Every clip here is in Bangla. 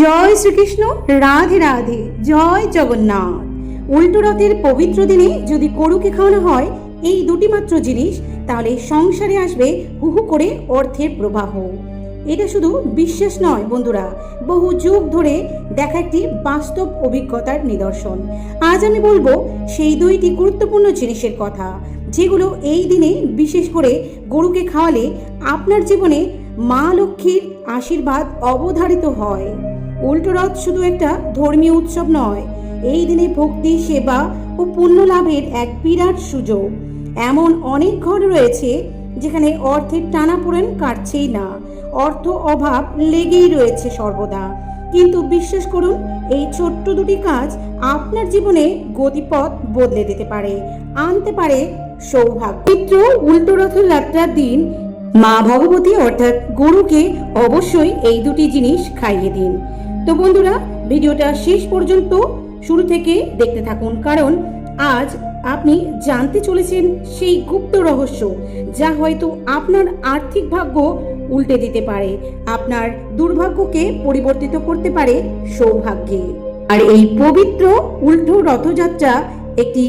জয় শ্রীকৃষ্ণ, রাধে রাধে, জয় জগন্নাথ। উল্টো রথের পবিত্র দিনে যদি গরুকে খাওয়ানো হয়, এই দুটি মাত্র জিনিস, তাহলে সংসারে আসবে হুহু করে অর্থের প্রবাহ। এটা শুধু বিশ্বাস নয়, বন্ধুরা। বহু যুগ ধরে দেখা একটি বাস্তব অভিজ্ঞতার নিদর্শন। আজ আমি বলব সেই দুইটি গুরুত্বপূর্ণ জিনিসের কথা, যেগুলো এই দিনে বিশেষ করে গরুকে খাওয়ালে আপনার জীবনে মা লক্ষ্মীর আশীর্বাদ অবধারিত হয়। উল্টো রথ শুধু একটা ধর্মীয় উৎসব নয়, এই দিনে ভক্তি, সেবা ও পুণ্য লাভের এক বিরাট সুযোগ। এমন অনেক ঘর রয়েছে যেখানে অর্থের টানাপোড়েন কাটছেই না। অর্থ অভাব লেগেই রয়েছে সর্বদা। কিন্তু বিশ্বাস করুন, এই ছোট্ট দুটি কাজ আপনার জীবনে গতিপথ বদলে দিতে পারে, আনতে পারে সৌভাগ্য। মিত্র উল্টো রথযাত্রার দিন মা ভগবতী অর্থাৎ গরুকে অবশ্যই এই দুটি জিনিস খাইয়ে দিন। তো বন্ধুরা, ভিডিওটা শেষ পর্যন্ত শুরু থেকে দেখতে থাকুন, কারণ আজ আপনি জানতে চলেছেন সেই গুপ্ত রহস্য, যা হয়তো আপনার আর্থিক ভাগ্য উল্টে দিতে পারে, আপনার দুর্ভাগ্যকে পরিবর্তিত করতে পারে সৌভাগ্যে। আর এই পবিত্র উল্টো রথযাত্রা একটি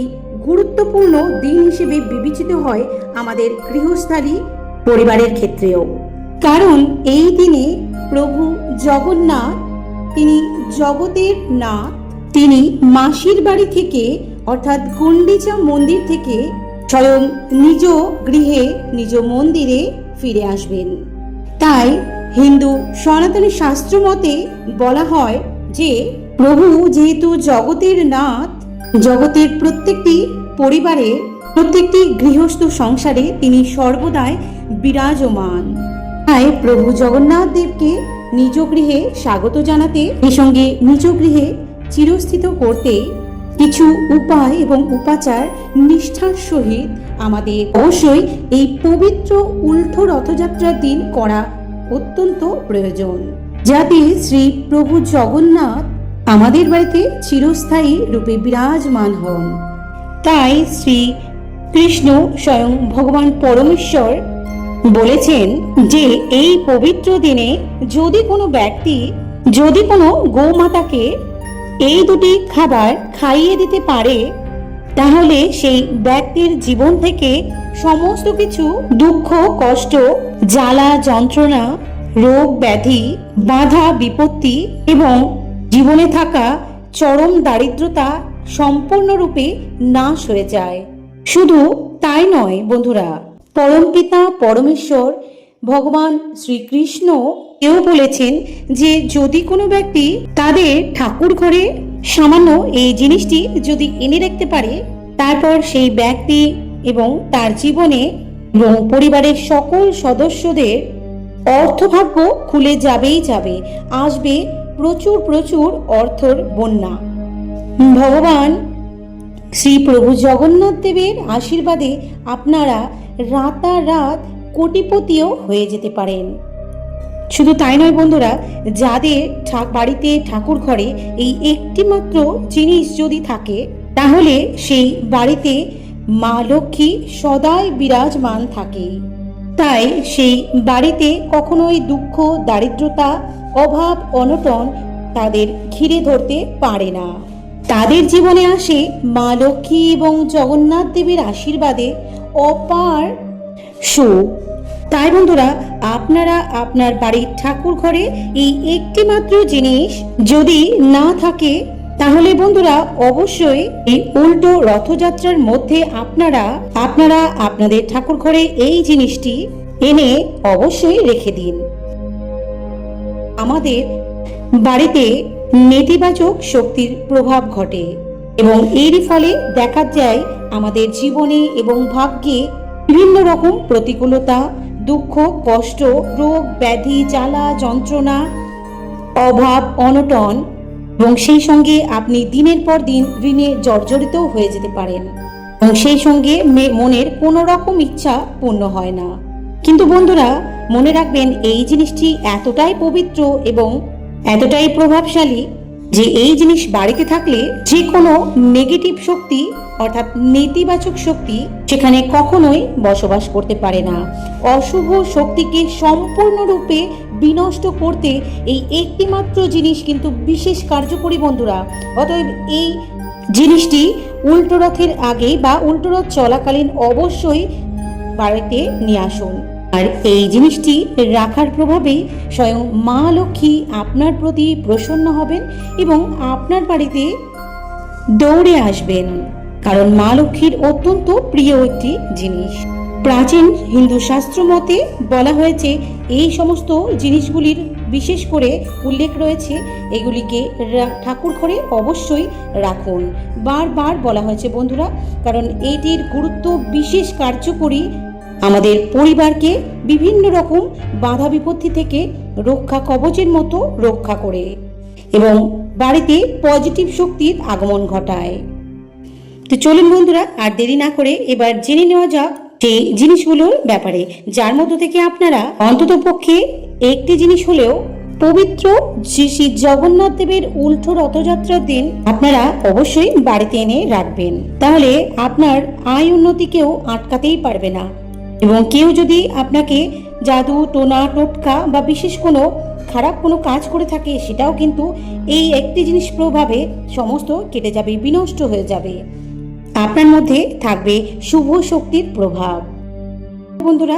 গুরুত্বপূর্ণ দিন হিসেবে বিবেচিত হয় আমাদের গৃহস্থালী পরিবারের ক্ষেত্রেও। কারণ এই দিনে প্রভু জগন্নাথ তিনি জগতের নাথ। তিনি মাসির বাড়ি থেকে, অর্থাৎ গুন্ডিচা মন্দির থেকে, স্বয়ং নিজ গৃহে, নিজ মন্দিরে ফিরে আসবেন। তাই হিন্দু সনাতনী শাস্ত্র মতে বলা হয় যে, প্রভু যেহেতু জগতের নাথ, জগতের প্রত্যেকটি পরিবারে, প্রত্যেকটি গৃহস্থ সংসারে তিনি সর্বদাই বিরাজমান। তাই প্রভু জগন্নাথ দেবকে নিজ গৃহে স্বাগত জানাতে এই সঙ্গে নিজ গৃহে চিরস্থিত করতে কিছু উপায় এবং উপাচার নিষ্ঠার সহিত আমাদের অবশ্যই এই পবিত্র উল্টো রথযাত্রার দিন করা অত্যন্ত প্রয়োজন। যাতে শ্রী প্রভু জগন্নাথ আমাদের বাড়িতে চিরস্থায়ী রূপে বিরাজমান হন। তাই শ্রী কৃষ্ণ স্বয়ং ভগবান পরমেশ্বর বলেছেন যে এই পবিত্র দিনে যদি কোনো ব্যক্তি, যদি কোনো গৌমাতাকে এই দুটি খাবার খাইয়ে দিতে পারে, তাহলে সেই ব্যক্তির জীবন থেকে সমস্ত কিছু দুঃখ, কষ্ট, জ্বালা, যন্ত্রণা, রোগ ব্যাধি, বাধা, বিপত্তি এবং জীবনে থাকা চরম দারিদ্রতা সম্পূর্ণরূপে নাশ হয়ে যায়। শুধু তাই নয় বন্ধুরা পরমপিতা পরমেশ্বর, ভগবান শ্রীকৃষ্ণ এও বলেছেন যে যদি কোনো ব্যক্তি তাদের ঠাকুর ঘরে সামান্য এই জিনিসটি যদি এনে রাখতে পারে, তারপর সেই ব্যক্তি এবং তার জীবনে এবং পরিবারের সকল সদস্যদের অর্থভাগ্য খুলে যাবেই যাবে, আসবে প্রচুর প্রচুর অর্থর বন্যা। ভগবান শ্রী প্রভু জগন্নাথ দেবের আশীর্বাদে আপনারা রাতারাত কোটিপতিও হয়ে যেতে পারেন। শুধু তাই নয় বন্ধুরা, যাদের বাড়িতে ঠাকুর ঘরে এই একটি মাত্র জিনিস যদি থাকে, তাহলে সেই বাড়িতে মা লক্ষ্মী সদাই বিরাজমান থাকে। তাই সেই বাড়িতে কখনোই দুঃখ, দারিদ্রতা, অভাব, অনটন তাদের ঘিরে ধরতে পারে না। তাদের জীবনে আসে মা লক্ষ্মী এবং জগন্নাথ দেবের আশীর্বাদে অপার সুখ তাই বন্ধুরা, আপনারা আপনার বাড়ির ঠাকুর ঘরে এই একটি মাত্র জিনিস যদি না থাকে, তাহলে বন্ধুরা, অবশ্যই এই উল্টো রথযাত্রার মধ্যে আপনারা আপনারা আপনাদের ঠাকুর ঘরে এই জিনিসটি এনে অবশ্যই রেখে দিন। আমাদের বাড়িতে নেতিবাচক শক্তির প্রভাব ঘটে এবং এরই ফলে দেখা যায় আমাদের জীবনে এবং ভাগ্যে বিভিন্ন রকম প্রতিকূলতা, দুঃখ, কষ্ট, রোগ, ব্যাধি, জ্বালা, যন্ত্রণা, অভাব, অনটন এবং সেই সঙ্গে আপনি দিনের পর দিন ঋণে জর্জরিত হয়ে যেতে পারেন এবং সেই সঙ্গে মনের কোনো রকম ইচ্ছা পূর্ণ হয় না। কিন্তু বন্ধুরা, মনে রাখবেন এই জিনিসটি এতটাই পবিত্র এবং এতটাই প্রভাবশালী যে এই জিনিস বাড়িতে থাকলে যে কোনো নেগেটিভ শক্তি অর্থাৎ নেতিবাচক শক্তি সেখানে কখনোই বসবাস করতে পারে না। অশুভ শক্তিকে সম্পূর্ণরূপে বিনষ্ট করতে এই একটিমাত্র জিনিস কিন্তু বিশেষ কার্যকরী বন্ধুরা। অতএব এই জিনিসটি উল্টো রথের আগে বা উল্টো রথ চলাকালীন অবশ্যই বাড়িতে নিয়ে আসুন। আর এই জিনিসটি রাখার প্রভাবেই স্বয়ং মা লক্ষ্মী আপনার প্রতি প্রসন্ন হবেন এবং আপনার বাড়িতে দৌড়ে আসবেন। কারণ মা লক্ষ্মীর অত্যন্ত প্রিয় একটি জিনিস। প্রাচীন হিন্দু শাস্ত্র মতে বলা হয়েছে, এই সমস্ত জিনিসগুলির বিশেষ করে উল্লেখ রয়েছে, এগুলিকে ঠাকুর ঘরে অবশ্যই রাখুন। বারবার বলা হয়েছে বন্ধুরা, কারণ এটির গুরুত্ব বিশেষ কার্যকরী আমাদের পরিবারকে বিভিন্ন রকম বাধা বিপত্তি থেকে রক্ষা কবচের মতো রক্ষা করে এবং বাড়িতে পজিটিভ শক্তির আগমন ঘটায়। তো চলুন বন্ধুরা, আর দেরি না করে এবার জেনে নেওয়া যাক সেই জিনিসগুলোর ব্যাপারে। যার মধ্য থেকে আপনারা অন্তত পক্ষে একটি জিনিস হলেও পবিত্র শ্রী শ্রী জগন্নাথ দেবের উল্টো রথযাত্রার দিন আপনারা অবশ্যই বাড়িতে এনে রাখবেন। তাহলে আপনার আয় উন্নতিকেও আটকাতেই পারবে না। এবং কেউ যদি আপনাকে জাদু, টোনা, টোটকা বা বিশেষ কোনো খারাপ কোনো কাজ করে থাকে, সেটাও কিন্তু এই একটি জিনিস প্রভাবে সমস্ত কেটে যাবে, বিনষ্ট হয়ে যাবে। আপনার মধ্যে থাকবে শুভ শক্তির প্রভাব। বন্ধুরা,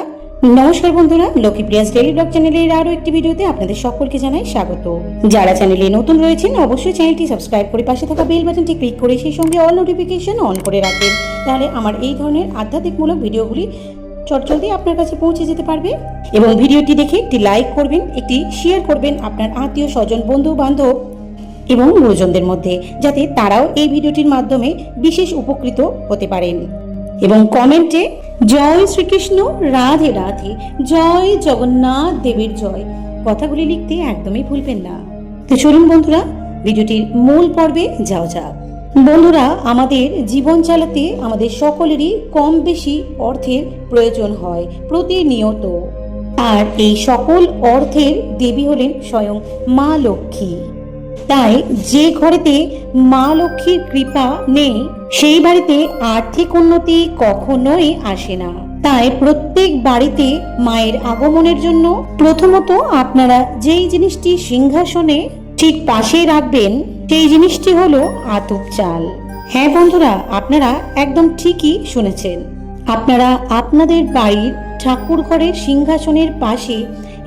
নমস্কার বন্ধুরা লক্ষ্মী প্রিয়াস ডেলি ব্লগ চ্যানেলের আরও একটি ভিডিওতে আপনাদের সকলকে জানাই স্বাগত। যারা চ্যানেলে নতুন রয়েছেন, অবশ্যই চ্যানেলটি সাবস্ক্রাইব করে পাশে থাকা বেল বাটনটি ক্লিক করে সেই সঙ্গে অল নোটিফিকেশন অন করে রাখবেন। তাহলে আমার এই ধরনের আধ্যাত্মিকমূলক ভিডিওগুলি চটজলদি আপনার কাছে পৌঁছে যেতে পারবে। এবং ভিডিওটি দেখে একটি লাইক করবেন, একটি শেয়ার করবেন আপনার আত্মীয়, স্বজন, বন্ধু, বান্ধব এবং গুরুজনদের মধ্যে, যাতে তারাও এই ভিডিওটির মাধ্যমে বিশেষ উপকৃত হতে পারেন। এবং কমেন্টে জয় শ্রীকৃষ্ণ, রাধে রাধে, জয় জগন্নাথ দেবের জয় কথাগুলি লিখতে একদমই ভুলবেন না। তো চলুন বন্ধুরা, ভিডিওটির মূল পর্বে যাও যাক। বন্ধুরা, আমাদের জীবন চালাতে আমাদের সকলেরই কম বেশি অর্থের প্রয়োজন হয়, প্রতিনিয়ত। আর এই সকল অর্থের দেবী হলেন স্বয়ং মা লক্ষ্মী। তাই যে ঘরেতে মা লক্ষ্মীর কৃপা নেই, সেই বাড়িতে আর্থিক উন্নতি কখনোই আসে না। তাই প্রত্যেক বাড়িতে মায়ের আগমনের জন্য প্রথমত আপনারা যেই জিনিসটি সিংহাসনে ঠিক পাশে রাখবেন সেই জিনিসটি হলো আতপ চাল। হ্যাঁ বন্ধুরা, আপনারা একদম ঠিকই শুনেছেন। আপনারা আপনাদের বাড়ির ঠাকুর ঘরের সিংহাসনের পাশে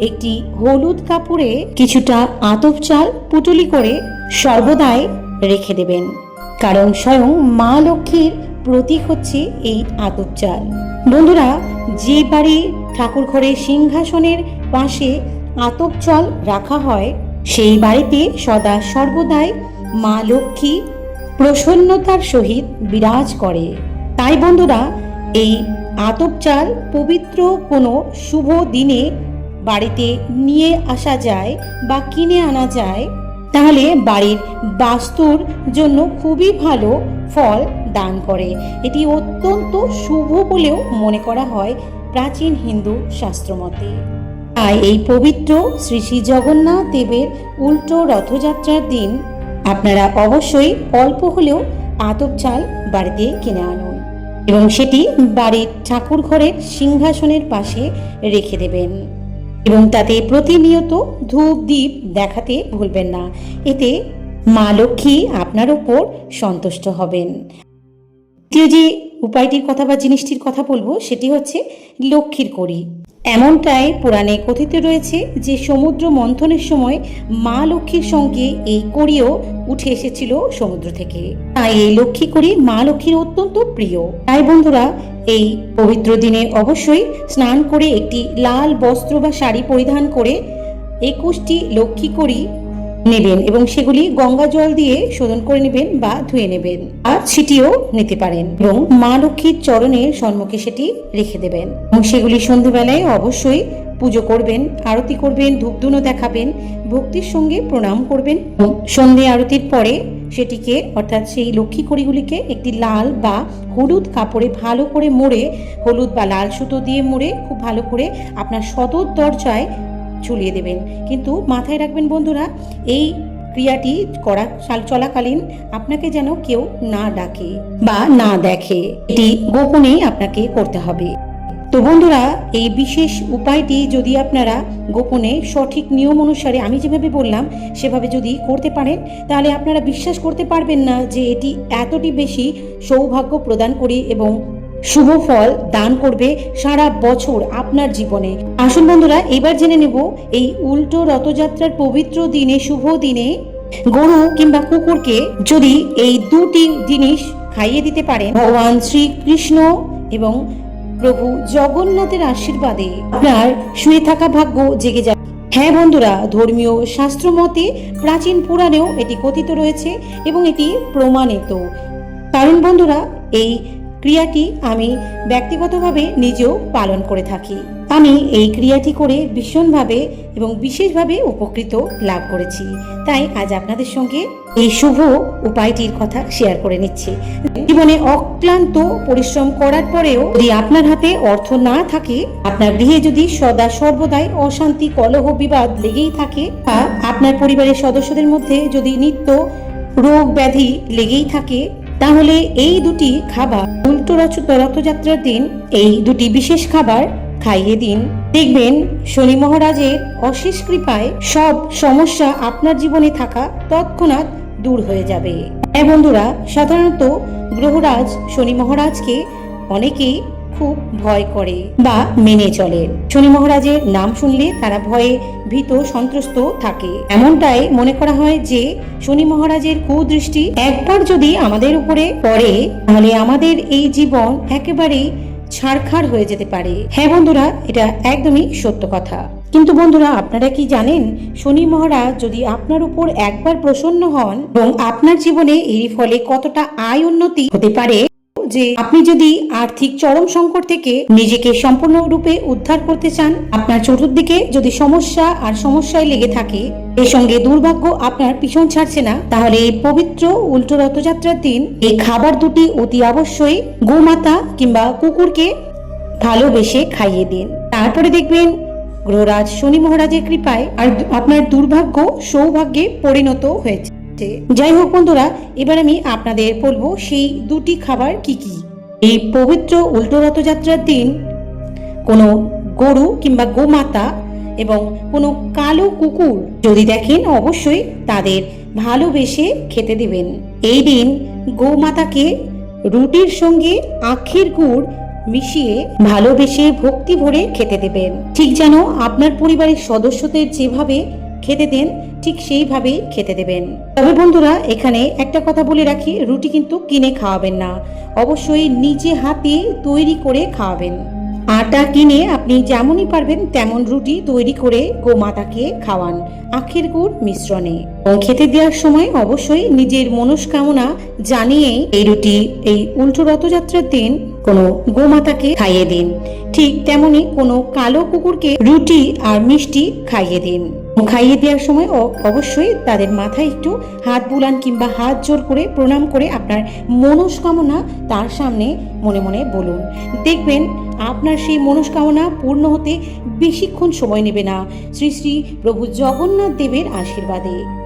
একটি হলুদ কাপড়ে কিছুটা আতপ চাল পুটুলি করে সর্বদাই রেখে দেবেন। কারণ স্বয়ং মা লক্ষ্মীর প্রতীক হচ্ছে এই আতপ চাল। বন্ধুরা, যে বাড়ি ঠাকুর ঘরের সিংহাসনের পাশে আতপ চাল রাখা হয়, সেই বাড়িতে সদা সর্বদাই মা লক্ষ্মী প্রসন্নতার সহিত বিরাজ করে। তাই বন্ধুরা, এই আতপ চাল পবিত্র কোনো শুভ দিনে বাড়িতে নিয়ে আসা যায় বা কিনে আনা যায়, তাহলে বাড়ির বাস্তুর জন্য খুবই ভালো ফল দান করে। এটি অত্যন্ত শুভ বলেও মনে করা হয় প্রাচীন হিন্দু শাস্ত্রমতে। তাই এই পবিত্র শ্রী শ্রী জগন্নাথ দেবের উল্টো রথযাত্রার দিন আপনারা অবশ্যই অল্প হলেও আতপ চাল বাড়িতে কিনে আনুন এবং সেটি বাড়ির ঠাকুর ঘরের সিংহাসনের পাশে রেখে দেবেন এবং তাতে প্রতিনিয়ত ধূপ দ্বীপ দেখাতে ভুলবেন না। এতে মা লক্ষ্মী আপনার ওপর সন্তুষ্ট হবেন। দ্বিতীয় যে উপায়টির কথা বা জিনিসটির কথা বলব, সেটি হচ্ছে লক্ষ্মীর কড়ি। এমনটাই পুরাণে কথিত রয়েছে যে সমুদ্র মন্থনের সময় মা লক্ষ্মীর সঙ্গে এই কড়িও উঠে এসেছিল সমুদ্র থেকে। তাই এই লক্ষ্মী কড়ি মা লক্ষ্মীর অত্যন্ত প্রিয়। তাই বন্ধুরা, এই পবিত্র দিনে অবশ্যই স্নান করে একটি লাল বস্ত্র বা শাড়ি পরিধান করে একুশটি লক্ষ্মী কড়ি নেবেন এবং সেগুলি গঙ্গা জল দিয়ে শোধন করে নেবেন বা ধুয়ে নেবেন আর ছিটিও নিতে পারেন এবং মা লক্ষ্মীর চরণের সম্মুখে সেটি রেখে দেবেন। এবং সেগুলি সন্ধেবেলায় অবশ্যই পুজো করবেন, আরতি করবেন, ধূপধুনো দেখাবেন, ভক্তির সঙ্গে প্রণাম করবেন সন্ধে আরতির পরে সেটিকে অর্থাৎ সেই লক্ষ্মী কড়িগুলিকে একটি লাল বা হলুদ কাপড়ে ভালো করে মুড়ে, হলুদ বা লাল সুতো দিয়ে মুড়ে, খুব ভালো করে আপনার সদর দরজায় ঝুলিয়ে দেবেন। কিন্তু মাথায় রাখবেন বন্ধুরা, এই ক্রিয়াটি করা চাল- চলাকালীন আপনাকে যেন কেউ না ডাকে বা না দেখে, এটি গোপনেই আপনাকে করতে হবে। তো বন্ধুরা, এই বিশেষ উপায়টি যদি আপনারা গোপনে সঠিক নিয়ম অনুসারে, আমি যেভাবে বললাম, সেভাবে যদি করতে পারেন, তাহলে আপনারা বিশ্বাস করতে পারবেন না যে এটি এতটি বেশি সৌভাগ্য প্রদান করে এবং শুভ ফল দান করবে সারা বছর আপনার জীবনে। আসুন বন্ধুরা, এবার জেনে নেব এই উল্টো রথযাত্রার পবিত্র দিনে, শুভ দিনে গরু কিংবা কুকুরকে যদি এই দুটি জিনিস খাইয়ে দিতে পারেন, ভগবান শ্রীকৃষ্ণ এবং প্রভু জগন্নাথের আশীর্বাদে আপনার শুয়ে থাকা ভাগ্য জেগে যাবে। হ্যাঁ বন্ধুরা, ধর্মীয় শাস্ত্র মতে প্রাচীন পুরাণেও এটি কথিত রয়েছে এবং এটি প্রমাণিত। কারণ বন্ধুরা, এই ক্রিয়াটি আমি ব্যক্তিগতভাবে নিজেও পালন করে থাকি। আমি এই ক্রিয়াটি করে ভীষণভাবে এবং বিশেষভাবে উপকৃত লাভ করেছি। তাই আজ আপনাদের সঙ্গে এই শুভ উপায়টির কথা শেয়ার করে নিচ্ছি। জীবনে অক্লান্ত পরিশ্রম করার পরেও যদি আপনার হাতে অর্থ না থাকে, আপনার গৃহে যদি সদা সর্বদাই অশান্তি, কলহ, বিবাদ লেগেই থাকে, বা আপনার পরিবারের সদস্যদের মধ্যে যদি নিত্য রোগ ব্যাধি লেগেই থাকে তাহলে এই দুটি খাবার উল্টো রথযাত্রার দিন, এই দুটি বিশেষ খাবার খাইয়ে দিন। দেখবেন শনি মহারাজের অশেষ কৃপায় সব সমস্যা আপনার জীবনে থাকা তৎক্ষণাৎ দূর হয়ে যাবে। হ্যাঁ বন্ধুরা, সাধারণত গ্রহরাজ শনি মহারাজকে অনেকেই খুব ভয় করে বা মেনে চলে। শনি মহারাজের নাম শুনলে তারা ভয়ে ভীত, সন্ত্রস্ত থাকে। এমনটাই মনে করা হয় যে, শনি মহারাজের কুদৃষ্টি একবার যদি আমাদের উপরে পড়ে, তাহলে আমাদের এই জীবন একেবারেই ছাড়খাড় হয়ে যেতে পারে। হ্যাঁ বন্ধুরা, এটা একদমই সত্য কথা। কিন্তু বন্ধুরা, আপনারা কি জানেন, শনি মহারাজ যদি আপনার উপর একবার প্রসন্ন হন এবং আপনার জীবনে এর ফলে কতটা আয় উন্নতি হতে পারে যে আপনি যদি আর্থিক চরম সংকট থেকে নিজেকে সম্পূর্ণরূপে উদ্ধার করতে চান, আপনার চতুর্দিকে যদি সমস্যা আর সমস্যায় লেগে থাকে, এর সঙ্গে দুর্ভাগ্য আপনার পিছন ছাড়ছে না, তাহলে এই পবিত্র উল্টো রথযাত্রার দিন এই খাবার দুটি অতি অবশ্যই গোমাতা কিংবা কুকুরকে ভালোবেসে খাইয়ে দিন। তারপরে দেখবেন গ্রহরাজ শনি মহারাজের কৃপায় আর আপনার দুর্ভাগ্য সৌভাগ্যে পরিণত হয়েছে। যাই হোক বন্ধুরা, এবার আমি আপনাদের বলব সেই দুটি খাবার কি কি। এই পবিত্র উল্টো রথযাত্রার দিন কোনো গরু কিংবা গোমাতা এবং কোনো কালো কুকুর যদি দেখেন, অবশ্যই তাদের ভালোবেসে খেতে দেবেন। এই দিন গোমাতাকে রুটির সঙ্গে আখের গুড় মিশিয়ে ভালোবেসে ভক্তি ভরে খেতে দেবেন। ঠিক যেন আপনার পরিবারের সদস্যদের যেভাবে খেতে দেন ঠিক সেইভাবেই খেতে দেবেন। তবে বন্ধুরা, এখানে একটা কথা বলে রাখি, রুটি কিন্তু কিনে খাওয়াবেন না। অবশ্যই নিজে হাতে তৈরি করে খাওয়াবেন। আটা কিনে আপনি যেমনই পারবেন তেমন রুটি তৈরি করে গোমাতাকে খাওয়ান আখের গুড় মিশ্রণে। খেতে দেওয়ার সময় অবশ্যই নিজের মনস্কামনা জানিয়ে এই রুটি, এই উল্টো রথযাত্রার দিন কোনো গোমাতাকে খাইয়ে দিন। ঠিক তেমনি কোনো কালো কুকুরকে রুটি আর মিষ্টি খাইয়ে দিন। খাইয়ে দেওয়ার সময় অবশ্যই তাদের মাথায় একটু হাত বুলান কিংবা হাত জোর করে প্রণাম করে আপনার মনস্কামনা তার সামনে মনে মনে বলুন। দেখবেন আপনার সেই মনস্কামনা পূর্ণ হতে বেশিক্ষণ সময় নেবে না। শ্রী শ্রী প্রভু জগন্নাথ দেবের আশীর্বাদে।